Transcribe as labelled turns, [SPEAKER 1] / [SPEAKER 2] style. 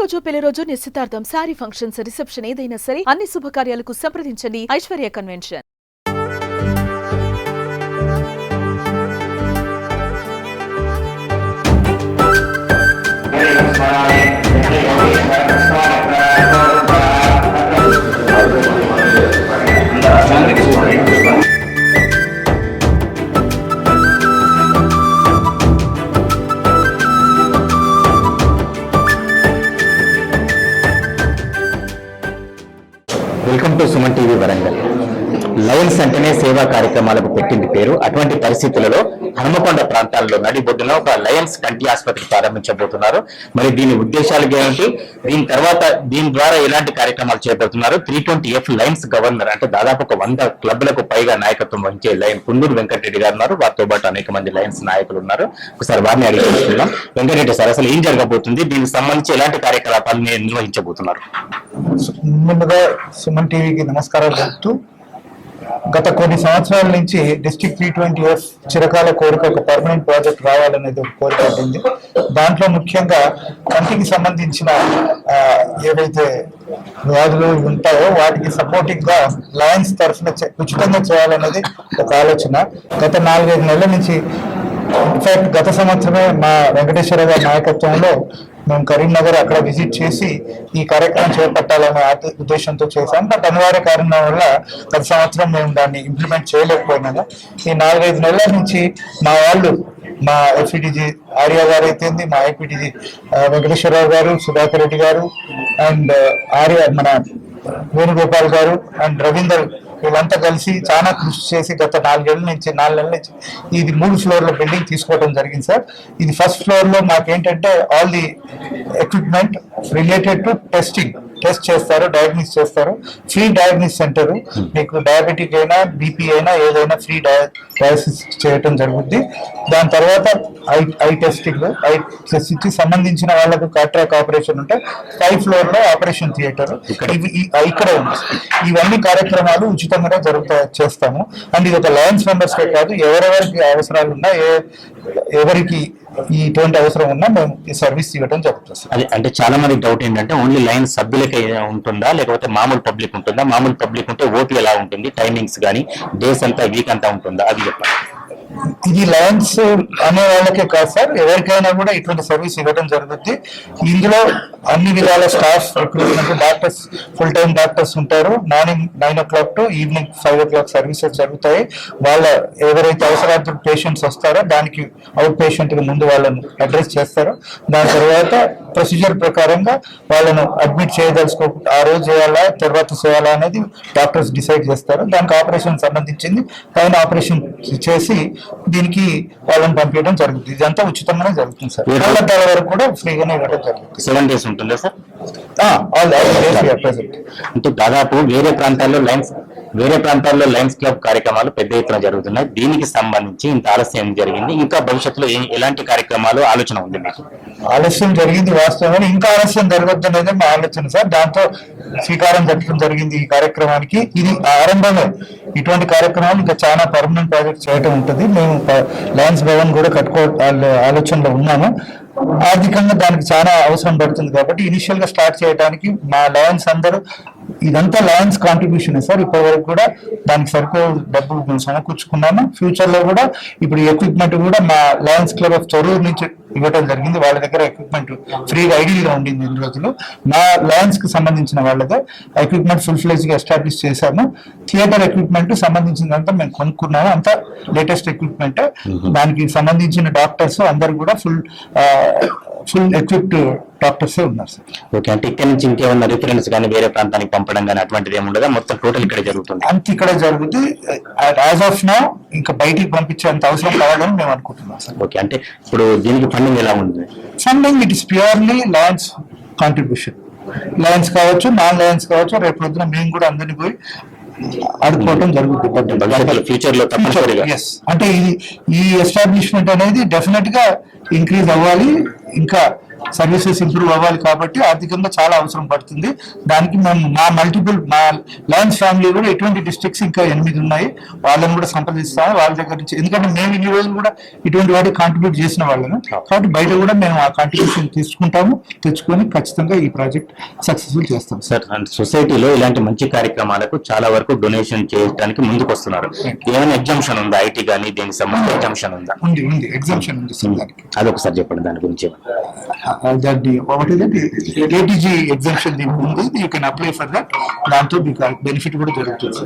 [SPEAKER 1] రోజు పెళ్ళి రోజు నిశ్చితార్థం శారీ ఫంక్షన్స్ రిసెప్షన్ ఏదైనా సరే అన్ని శుభకార్యాలకు సంప్రదించండి. Aishwarya convention.
[SPEAKER 2] Welcome to Suman TV Warangal. Lions అంటేనే సేవా కార్యక్రమాలకు పెట్టింది పేరు. అటువంటి పరిస్థితులలో హనుమకొండ ప్రాంతాల్లో నడిబొడ్డున ఒక లయన్స్ కంటి ఆసుపత్రి ప్రారంభించబోతున్నారు. మరి దీని ఉద్దేశాలు ఏమిటి? దీని తర్వాత దీని ద్వారా ఎలాంటి కార్యక్రమాలు చేపడుతున్నారు? Three twenty F lions governor అంటే దాదాపు ఒక వంద క్లబ్లకు పైగా నాయకత్వం వహించే లయన్ కుందూరు వెంకటరెడ్డి గారు ఉన్నారు. వారితో పాటు అనేక మంది లయన్స్ నాయకులు ఉన్నారు. ఒకసారి వారిని అడిగిస్తున్నాం వెంకటరెడ్డి సార్ అసలు ఏం జరగబోతుంది? దీనికి సంబంధించి ఎలాంటి కార్యకలాపాలు నిర్వహించబోతున్నారు?
[SPEAKER 3] ముందుగా సుమన్ టీవీకి నమస్కారాలు చెప్తూ గత కొన్ని సంవత్సరాల నుంచి డిస్ట్రిక్ట్ త్రీ ట్వంటీ ఎఫ్ చిరకాల కోరిక ఒక పర్మనెంట్ ప్రాజెక్ట్ రావాలనేది ఒక కోరిక ఉంటుంది దాంట్లో ముఖ్యంగా కంటికి సంబంధించిన ఏవైతే వ్యాధులు ఉంటాయో వాటికి సపోర్టింగ్గా లయన్స్ తరఫున ఉచితంగా చేయాలనేది ఒక ఆలోచన. గత నాలుగైదు నెలల నుంచి ఇన్ఫాక్ట్ గత సంవత్సరమే మా వెంకటేశ్వర గారి నాయకత్వంలో మేము కరీంనగర్ అక్కడ విజిట్ చేసి ఈ కార్యక్రమం చేపట్టాలనే ఉద్దేశంతో చేశాం. బట్ అనివార్య కారణం వల్ల గత సంవత్సరం మేము దాన్ని ఇంప్లిమెంట్ చేయలేకపోయినాము. ఈ నాలుగైదు నెలల నుంచి మా వాళ్ళు మా ఎఫ్ఈడిజి ఆర్య గారు అయితేంది మా ఐపీటీజీ వెంకటేశ్వరరావు గారు సుధాకర్ రెడ్డి గారు అండ్ ఆర్య మన వేణుగోపాల్ గారు అండ్ రవీందర్ వీళ్ళంతా కలిసి చాలా కృషి చేసి గత నాలుగేళ్ళ నుంచి నాలుగు నెలల నుంచి ఇది మూడు ఫ్లోర్ల బిల్డింగ్ తీసుకోవడం జరిగింది సార్. ఇది ఫస్ట్ ఫ్లోర్లో మాకు మాకేంటంటే all the equipment related to testing test చేస్తారు డయాగ్నిస్ చేస్తారు. ఫ్రీ డయాగ్నిస్ సెంటర్ మీకు డయాబెటిక్ అయినా బీపీ అయినా ఏదైనా ఫ్రీ డయాసిస్ చేయటం జరుగుద్ది. దాని తర్వాత eye eye testing eye test ఇచ్చి సంబంధించిన వాళ్ళకు కాట్రాక్ ఆపరేషన్ ఉంటే ఫైవ్ ఫ్లోర్లో ఆపరేషన్ థియేటర్ ఇక్కడే. ఉంది. ఇవన్నీ కార్యక్రమాలు ఉచితంగానే జరుగుతా చేస్తాము. అండ్ ఇది ఒక లయన్స్ మెంబర్స్ కాదు ఎవరెవరికి అవసరాలు ఉన్నా ఏ ఎవరికి ఇటువంటి అవసరం ఉన్నా మేము ఈ సర్వీస్ ఇవ్వడం జరుగుతుంది.
[SPEAKER 2] అది అంటే చాలా మంది డౌట్ ఏంటంటే ఓన్లీ లైన్ సభ్యులకే ఉంటుందా? లేకపోతే మామూలు పబ్లిక్ ఉంటుందా? మామూలు పబ్లిక్ ఉంటే ఓపీ ఎలా ఉంటుంది? టైమింగ్స్ కానీ డేస్ అంతా వీక్ అంతా ఉంటుందా? అది చెప్పండి.
[SPEAKER 3] ఇది లయన్స్ అనే వాళ్ళకే కాదు సార్. ఎవరికైనా కూడా ఇటువంటి సర్వీస్ ఇవ్వడం జరుగుతుంది ఇందులో అన్ని విధాల staff doctors full time doctors ఉంటారు. Morning nine o'clock to evening five o'clock services జరుగుతాయి. వాళ్ళ ఎవరైతే అవసరార్థ పేషెంట్స్ వస్తారో దానికి అవుట్ పేషెంట్కి ముందు వాళ్ళను అడ్రస్ చేస్తారు. దాని తర్వాత ప్రొసీజర్ ప్రకారంగా వాళ్ళను అడ్మిట్ చేయదలుచుకో ఆ రోజు చేయాలా తర్వాత చేయాలా అనేది డాక్టర్స్ డిసైడ్ చేస్తారు. దానికి ఆపరేషన్ సంబంధించింది. పైన ఆపరేషన్ చేసి దీనికి వాళ్ళని పంపించడం జరుగుతుంది. ఇదంతా ఉచితంగానే జరుగుతుంది సార్. వాళ్ళ వరకు కూడా ఫ్రీగానే ఇవ్వడం జరుగుతుంది.
[SPEAKER 2] సెవెన్ డేస్ ఉంటుందా సార్? అంటే దాదాపు వేరే ప్రాంతాల్లో లైన్స్ వేరే ప్రాంతాల్లో లయన్స్ క్లబ్ కార్యక్రమాలు పెద్ద ఎత్తున జరుగుతున్నాయి. దీనికి సంబంధించి ఇంత ఆలస్యం జరిగింది. ఇంకా భవిష్యత్తులో ఎలాంటి కార్యక్రమాలు ఆలోచన ఉంది మీకు?
[SPEAKER 3] ఆలస్యం జరిగింది వాస్తవమే. ఇంకా ఆలస్యం జరగద్దు అనేది మా ఆలోచన సార్. దాంతో శ్రీకారం చుట్టడం జరిగింది ఈ కార్యక్రమానికి. ఇది ఆరంభమే. ఇటువంటి కార్యక్రమాలు ఇంకా చాలా పర్మనెంట్ ప్రాజెక్ట్ చేయటం ఉంటుంది. మేము లయన్స్ భవన్ కూడా కట్టుకో ఆలో- ఆలోచనలో ఉన్నాము. ఆర్థికంగా దానికి చాలా అవసరం పడుతుంది కాబట్టి ఇనిషియల్గా స్టార్ట్ చేయడానికి మా లయన్స్ అందరూ ఇదంతా లయన్స్ కాంట్రిబ్యూషన్ సార్. ఇప్పటి వరకు కూడా దానికి సరిపో డబ్బులు సమకూర్చుకున్నాము. ఫ్యూచర్లో కూడా ఇప్పుడు ఎక్విప్మెంట్ కూడా మా లయన్స్ క్లబ్ ఆఫ్ చొరూరు నుంచి ఇవ్వడం జరిగింది. వాళ్ళ దగ్గర ఎక్విప్మెంట్ ఫ్రీగా ఐడియా ఉండింది ఇన్ని రోజులు. మా లయన్స్కి సంబంధించిన వాళ్ళదే. ఎక్విప్మెంట్ ఫుల్ ఫ్లెజ్గా ఎస్టాబ్లిష్ చేశాము. థియేటర్ ఎక్విప్మెంట్ సంబంధించినంతా మేము కొనుక్కున్నాము. అంతా లేటెస్ట్ ఎక్విప్మెంట్ దానికి సంబంధించిన డాక్టర్స్ అందరు కూడా ఫుల్ ఫుల్ ఎక్విప్డ్ డాక్టర్స్ ఉన్నారు సార్.
[SPEAKER 2] ఓకే. అంటే ఇక్కడ నుంచి ఇంకేమన్నా రిఫరెన్స్ కానీ వేరే ప్రాంతానికి పంపడం కానీ అటువంటిది ఏమి ఉండదా? మొత్తం టోటల్ ఇక్కడ జరుగుతుంది.
[SPEAKER 3] అంత ఇక్కడ జరుగుతుంది. యాజ్ ఆఫ్ నౌ ఇంకా బయటికి పంపించేంత అవసరం కావాలని మేము అనుకుంటున్నాం సార్.
[SPEAKER 2] ఓకే. అంటే ఇప్పుడు దీనికి ఫండింగ్ ఎలా ఉంది
[SPEAKER 3] funding it is purely lions contribution lions కావచ్చు నాన్ లయన్స్ కావచ్చు రేపు పొద్దున మేము కూడా అందరినీ పోయి ఆడుకోవడం జరుగుతుంది.
[SPEAKER 2] భవిష్యత్తులో
[SPEAKER 3] ఫ్యూచర్లో. అంటే ఇది ఈ ఎస్టాబ్లిష్మెంట్ అనేది డెఫినెట్గా ఇంక్రీజ్ అవ్వాలి. ఇంకా సర్వీసెస్ ఇంప్రూవ్ అవ్వాలి కాబట్టి ఆర్థికంగా చాలా అవసరం పడుతుంది. దానికి మేము మా మల్టిపుల్ మా లయన్స్ ఫ్యామిలీ కూడా ఎటువంటి డిస్ట్రిక్ట్స్ ఇంకా ఎనిమిది ఉన్నాయి. వాళ్ళని కూడా సంప్రదిస్తాము వాళ్ళ దగ్గర నుంచి ఎందుకంటే మేము ఇన్ని రోజులు కూడా ఇటువంటి వాటికి కాంట్రిబ్యూట్ చేసిన వాళ్ళము. కాబట్టి బయట కూడా మేము ఆ కాంట్రిబ్యూషన్ తీసుకుంటాము తెచ్చుకొని ఖచ్చితంగా ఈ ప్రాజెక్ట్ సక్సెస్ఫుల్ చేస్తాం
[SPEAKER 2] సార్ అండ్ సొసైటీలో ఇలాంటి మంచి కార్యక్రమాలకు చాలా వరకు డొనేషన్ చేయడానికి ముందుకు వస్తున్నారు ఏమైనా ఎగ్జామ్షన్ ఉందా? ఐటీ కానీ దీనికి సంబంధించి ఎగ్జామ్షన్ ఉందా?
[SPEAKER 3] ఉంది ఉంది. ఎగ్జామ్షన్ ఉంది సార్ దానికి.
[SPEAKER 2] అదొకసారి చెప్పండి దాని గురించి
[SPEAKER 3] Uh, దాన్ని ఒకటి ఏటీజీ ఎగ్జామ్షన్ దీనికి ఉంది you can apply for that దాంతో మీకు బెనిఫిట్ కూడా జరుగుతుంది